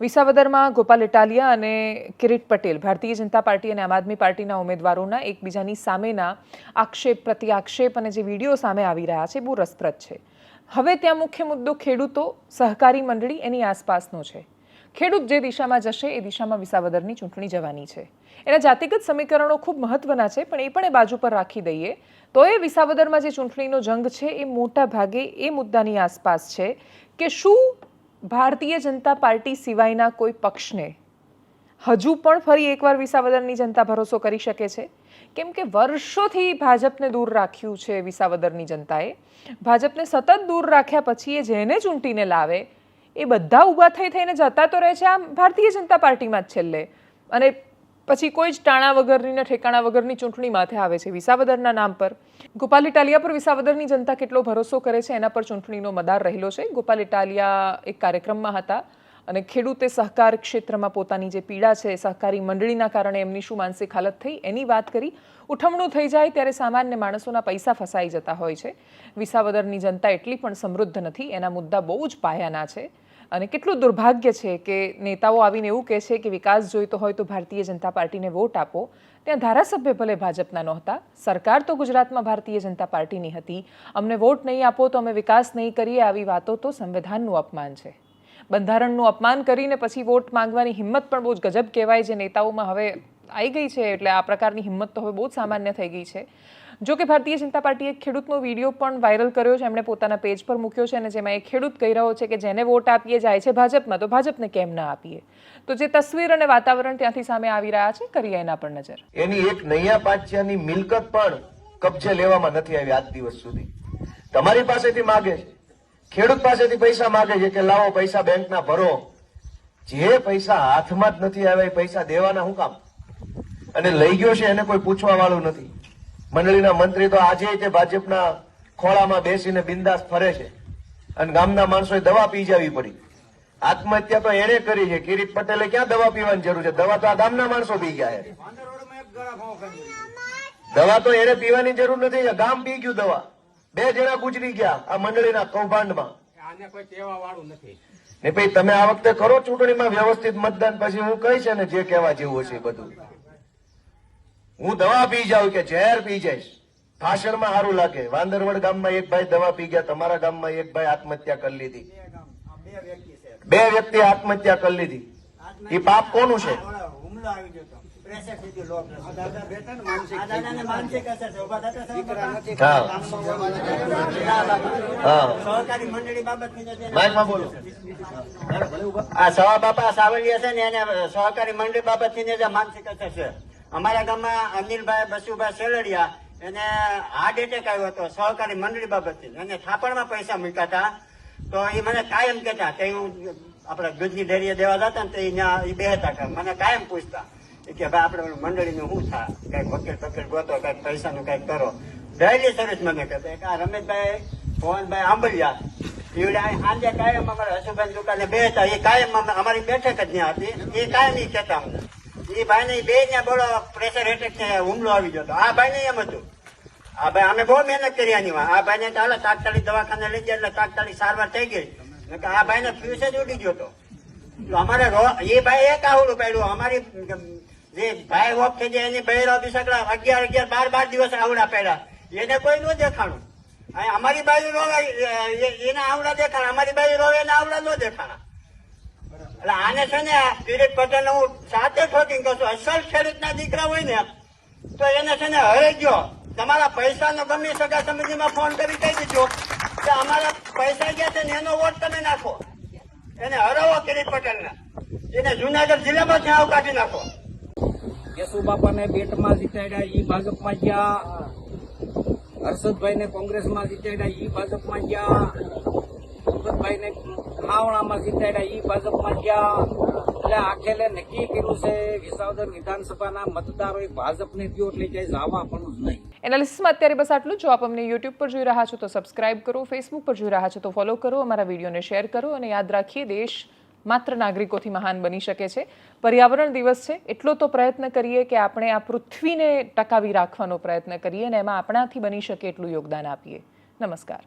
વિસાવદરમાં ગોપાલ ઇટાલિયા અને કિરીટ પટેલ, ભારતીય જનતા પાર્ટી અને આમ આદમી પાર્ટીના ઉમેદવારોના એકબીજાની સામેના આક્ષેપ પ્રતિ આક્ષેપ અને જે વીડિયો સામે આવી રહ્યા છે બહુ રસપ્રદ છે. હવે ત્યાં મુખ્ય મુદ્દો ખેડૂતો, સહકારી મંડળી એની આસપાસનો છે. ખેડૂત જે દિશામાં જશે, એ દિશામાં વિસાવદરની ચૂંટણી જવાની છે. એના જાતિગત સમીકરણો ખૂબ મહત્વના છે, પણ એ પણ એ બાજુ પર રાખી દઈએ. તો એ વિસાવદરમાં જે ચૂંટણીનો જંગ છે, એ મોટા ભાગે એ મુદ્દાની આસપાસ છે કે શું ભારતીય જનતા પાર્ટી સિવાયના કોઈ પક્ષને હજુ પણ ફરી એકવાર વિસાવદરની જનતા ભરોસો કરી શકે છે? કેમ કે વર્ષોથી ભાજપને દૂર રાખ્યું છે વિસાવદરની જનતાએ. ભાજપને સતત દૂર રાખ્યા પછી એ જેને ચૂંટીને લાવે, એ બધા ઊભા થઈ થઈને જતા તો રહે છે આમ ભારતીય જનતા પાર્ટીમાં જ છેલ્લે. અને પછી કોઈ જ ટાણા વગરની ને ઠેકાણા વગરની ચૂંટણી માથે આવે છે. વિસાવદરના નામ પર. ગોપાલ ઇટાલિયા પર વિસાવદરની જનતા કેટલો ભરોસો કરે છે એના પર ચૂંટણીનો મદાર રહેલો છે. ગોપાલ ઇટાલિયા એક કાર્યક્રમમાં હતા અને ખેડૂતે સહકાર ક્ષેત્રમાં પોતાની જે પીડા છે, સહકારી મંડળીના કારણે એમની શું માનસિક હાલત થઈ એની વાત કરી. ઉઠમણું થઈ જાય ત્યારે સામાન્ય માણસોના પૈસા ફસાઈ જતા હોય છે. વિસાવદરની જનતા એટલી પણ સમૃદ્ધ નથી. એના મુદ્દા બહુ જ પાયાના છે. અને કેટલું દુર્ભાગ્ય છે કે નેતાઓ આવીને એવું કહે છે કે વિકાસ જોઈતો હોય તો ભારતીય જનતા પાર્ટીને વોટ આપો. ત્યાં ધારાસભ્ય ભલે ભાજપના નહોતા. સરકાર તો ગુજરાતમાં ભારતીય જનતા પાર્ટીની હતી. અમને વોટ નહીં આપો તો અમે વિકાસ નહીં કરીએ આવી વાતો તો સંવિધાનનું અપમાન છે. બંધારણનું અપમાન કરીને પછી વોટ માંગવાની હિંમત પણ બહુ જ ગજબ કહેવાય જે નેતાઓમાં હવે આવી ગઈ છે એટલે આ પ્રકારની હિંમત તો હવે બહુ જ સામાન્ય થઈ ગઈ છે. જો કે ભારતીય જનતા પાર્ટીએ ખેડૂતનો વીડિયો પણ વાયરલ કર્યો છે. એમણે પોતાના પેજ પર મૂક્યો છે અને જેમાં એ ખેડૂત કહી રહ્યો છે કે જેને વોટ આપીએ, જાય છે ભાજપમાં, તો ભાજપને કેમ ના આપીએ? તો જે તસવીર અને વાતાવરણ ત્યાંથી સામે આવી રહ્યા છે, કરીએ એના પર નજર. એની એક નૈયા પાંચિયાની મિલકત પણ કબજે લેવામાં નથી આવી આજ દિવસ સુધી. તમારી પાસેથી માગે છે. ખેડૂત પાસેથી પૈસા માગે છે કે લાવો, પૈસા બેંકના ભરો. જે પૈસા હાથમાં જ નથી આવ્યા, એ પૈસા દેવાના હું કામ? અને લઈ ગયો છે એને કોઈ પૂછવા વાળું નથી. મંડળીના મંત્રી તો આજે તે ભાજપના ખોળામાં બેસીને બિંદાસ ફરે છે. અને ગામના માણસોએ દવા પી જવી પડી. આત્મહત્યા તો એણે કરી છે. કિરીટ પટેલે ક્યાં દવા પીવાની જરૂર છે? દવા તો આ ગામના માણસો પી ગયા દવા તો એને પીવાની જરૂર નથી. ગામ પી ગયું દવા. બે જણા ગુજરી ગયા આ મંડળીના કૌભાંડમાં. ને ભાઈ તમે આ વખતે કરો ચૂંટણીમાં વ્યવસ્થિત મતદાન, પછી હું કહીશ ને જે કહેવા જેવું હશે બધું. હું દવા પી જાઉં કે ઝેર પી જઈશ? ભાષણમાં સારું લાગે. વાંદરવડ ગામમાં એક ભાઈ દવા પી ગયા તમારા ગામમાં એક ભાઈ આત્મહત્યા કરી લીધી. બે વ્યક્તિ આત્મહત્યા કરી લીધી. એ પાપ કોનું છે? ને માનસિક દાદાને માનસિક અસર છે. ઊભા થતા દીકરા નથી હા. હા. સહકારી મંડળી બાબતની તો જે- માઇકમાં બોલો. આ સવા બાપા સાવલિયા છે ને એને સહકારી મંડળી બાબતની જે માનસિક અસર છે. અમારા ગામમાં અનિલભાઈ બસુભાઈ સેલડિયા એને હાર્ટ એટેક આવ્યો હતો, સહકારી મંડળી બાબતથી. એને થાપણમાં પૈસા મૂક્યા હતા. તો એ મને કાયમ કહેતા કે હું આપણે દૂધની ડેરીએ દેવા જતા ને તો ત્યાં એ બેહતા કે મને કાયમ પૂછતા કે ભાઈ આપણે મંડળીનું શું થાય? કંઈક વકીલ વકીલ ગોતો કંઈક પૈસાનું કંઈક કરો. ડેલી સર્વિસ મને કહેતા. કે આ રમેશભાઈ પવનભાઈ આંબલિયા, એવડે કાયમ અમારા હસુભાઈ દુકાને બેહતા. એ કાયમ અમે- અમારી બેઠક જ ત્યાં હતી. એ કાયમ એ કહેતા અમને. એ ભાઈને બે ને પ્રેશર એટેક હુમલો આવી ગયો આ ભાઈને એમ હતું. આ ભાઈ, અમે બહુ મહેનત કરી આની આ ભાઈને ચાલો તાત્કાલિક દવાખાને લઈ ગયા એટલે તાત્કાલિક સારવાર થઈ ગઈ. આ ભાઈને જ ઉડી ગયો હતો. અમારે એ ભાઈ એક આવડું પડ્યું. અમારી જે ભાઈ ઓફ થઈ એની બહેરો બિસકડા અગિયાર અગિયાર, બાર બાર દિવસ આવડા પડ્યા. એને કોઈ ન દેખાણું. અમારી બાજુ રોવે એના આવડા દેખાણા, અમારી બાજુ રોવે એના આવડા ન દેખાણા. એટલે આને છે ને કિરીટ પટેલ હું સાથે ઠોકીને કહું છું, અસલ ખેડૂતના દીકરા હોય ને, તો એને છે ને હરે ગયો. તમારા પૈસાનો ગમે સગા સમિતિમાં ફોન કરી કહી દીધો કે અમારા પૈસા ગયા છે ને એનો વોટ તમે નાખો. એને હરાવો કિરીટ પટેલને. એને જુનાગઢ જિલ્લામાં ત્યાં કાઢી નાખો. બાપાને બેટમાં જીતાડ્યા ઈ ભાજપમાં ગયા. હર્ષદભાઈને કોંગ્રેસમાં જીતાડ્યા ઈ ભાજપમાં ગયા. ભૂપતભાઈને ખાવણામાં જીતાડ્યા ઈ ભાજપમાં ગયા. એટલે આખેલે નક્કી કર્યું છે, વિસાવદર વિધાનસભાના મતદારોએ ભાજપને દો એટલે ક્યાંય જવા પણ નહીં. એનાલિસિસમાં અત્યારે બસ આટલું જો. આપ અમને યુટ્યુબ પર જોઈ રહ્યા છો તો સબસ્ક્રાઇબ કરો ફેસબુક પર જોઈ રહ્યા છો તો ફોલો કરો, અમારા વિડીયોને શેર કરો અને યાદ રાખીએ, દેશ માત્ર નાગરિકોથી મહાન બની શકે છે. પર્યાવરણ દિવસ છે, એટલો તો પ્રયત્ન કરીએ કે આપણે આ પૃથ્વીને ટકાવી રાખવાનો પ્રયત્ન કરીએ અને એમાં આપણાથી બની શકે એટલું યોગદાન આપીએ. નમસ્કાર.